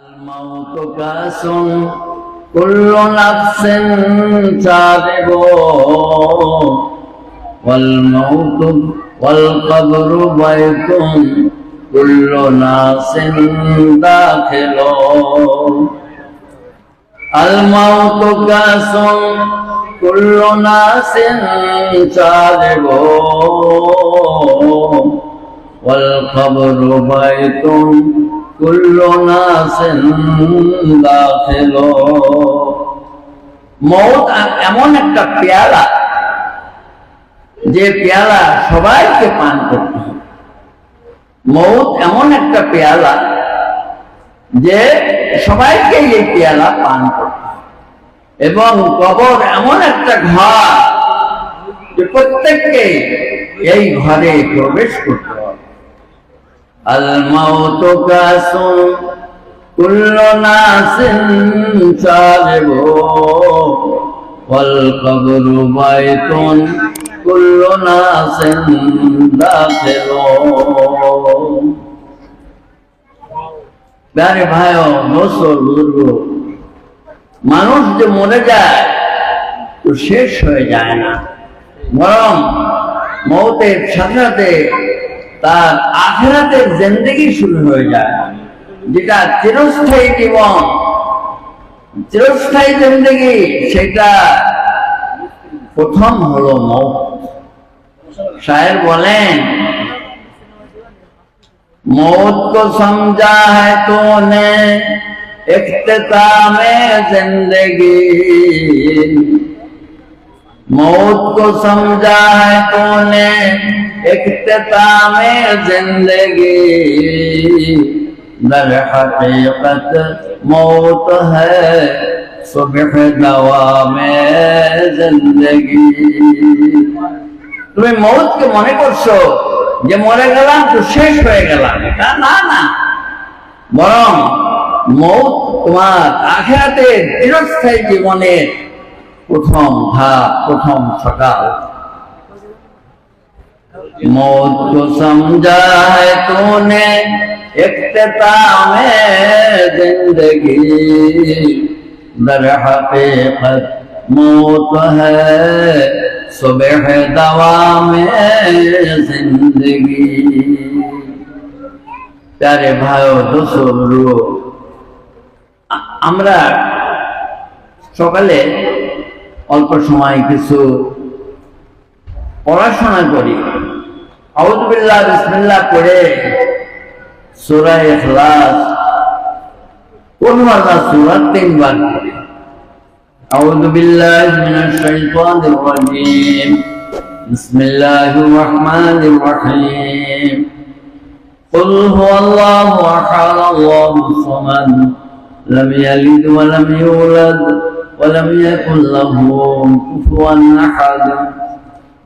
الموت كاس كل نفس شارب والموت والقبر بيت كل ناس داخل الموت كاس كل ناس شارب والقبر بيت কুল্লু এমন একটা পেয়ালা যে পেয়ালা সবাইকে পান করতে মৌত এমন একটা পেয়ালা যে সবাইকে এই পেয়ালা পান করতে এবং কবর এমন একটা ঘর যে প্রত্যেককে এই ঘরে প্রবেশ করতে الموت كاس كل ناس شارب والقبر بيت كل ناس داخل প্যারে ভাই বছর বুজুর্গ মানুষ যে মরে যায় তো শেষ হয়ে যায় না বরং মৌতের সাথে সাথে তার আখেরাতের জিন্দগি শুরু হয়ে যায় যেটা চিরস্থায়ী জীবন চিরস্থায়ী জিন্দগি সেটা প্রথম হলো মৌত শায়ের বলেন मौत को समझा है तूने इख्तिताम जिंदगी मौत को समझा है तूने اختتام زندگی در حقیقت موت ہے صبح دوام زندگی তুমি মৌতকে মনে করছ যে মরে গেলাম তো শেষ হয়ে গেলাম? এটা না না। বরং মৌত তোমার আখেরাতে দীর্ঘস্থায়ী জীবনের প্রথম ধাপ, প্রথম সকাল। मौत को समझा है तूने इख्तिताम जिंदगी दर हकीकत मौत है सुबह दवा में जिंदगी প্যারে ভাই দোসরু আমরা সকালে অল্প সময় কিছু পড়াশোনা করি আউযুবিল্লাহ বিসমিল্লাহ করে সূরা ইখলাস কোন মালা সূরা তিনবার করি أعوذ بالله من الشيطان الرجيم بسم الله الرحمن الرحيم قل هو الله أحد الله الصمد لم يلد ولم يولد ولم يكن له كفوا أحد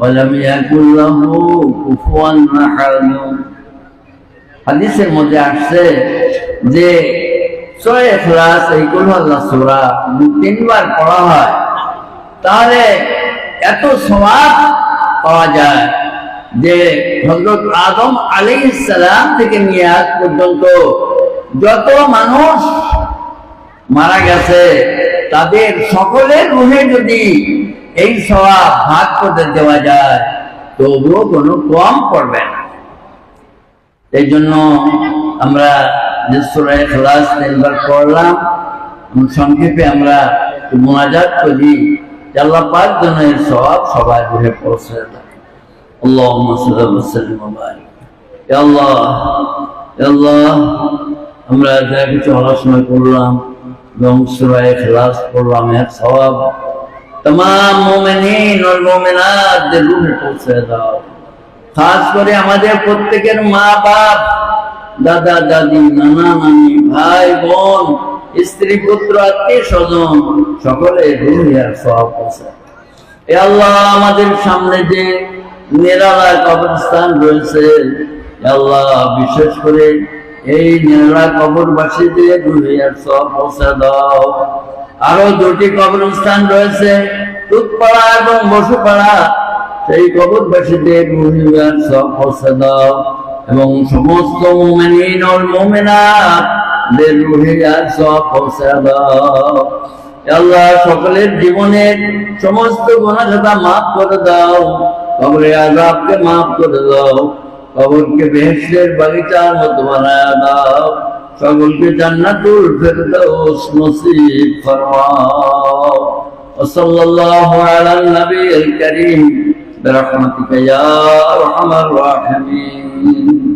ولم يكن له كفوا أحد হাদিসের মধ্যে আসছে যে সূরা ইখলাস এই কুল আল্লাহ সূরা তিনবার পড়া হয় তাহলে এত সওয়াব পাওয়া যায় যে হযরত আদম আলাইহিস সালাম থেকে নিয়ে আজ পর্যন্ত যত মানুষ মারা গেছে তাদের সকলের রুহে যদি এই সওয়াব ভাগ করে দেওয়া যায় তবুও কোনো কম পড়বে না এই জন্য আমরা যে সূরা ইখলাস তিনবার পড়লাম সংক্ষেপে আমরা মোনাজাত করি যে আল্লাহ পাক যেন এর সওয়াব সবার রুহে পৌঁছে দেয় اللهم صل وسلم وبارك يا الله يا الله আমরা যা কিছু আলোচনা করলাম এবং সূরা ইখলাস পড়লাম এর সওয়াব তমাম মোমেনিন ওর মোমেনাতদের রুমে পৌঁছে দাও খাস করে আমাদের প্রত্যেকের মা বাপ দাদা দাদি নানা নানি ভাই বোন স্ত্রী পুত্র আত্মীয় স্বজন সকলে দুনিয়ার সব আছে এ আল্লাহ আমাদের সামনে যে নিরালা কবরস্থান রয়েছে, এ আল্লাহ বিশেষ করে এই নিরালা কবরবাসীদের দুনিয়ার সব পৌঁছে দাও। আরও দুটি কবরস্থান রয়েছে তুতপাড়া এবং বসুপাড়া। সেই কবরবাসীদের দুনিয়ার সব পৌঁছা এবং সমস্ত মোমেনিন ও মোমেনাত দের রুহিয়ার সব পৌঁছা দাও আল্লাহ, সকলের জীবনের সমস্ত গুণাখাতা মাফ করে দাও। কবরে আজাবকে মাফ করে দাও। কবরকে বেহেশতের বাগিচার মতো বানায় দাও। সকলকে জান্নাতুল ফেরদাউস নসিব ফরমাও وصلى الله على النبي الكريم برحمتك يا ارحم الراحمين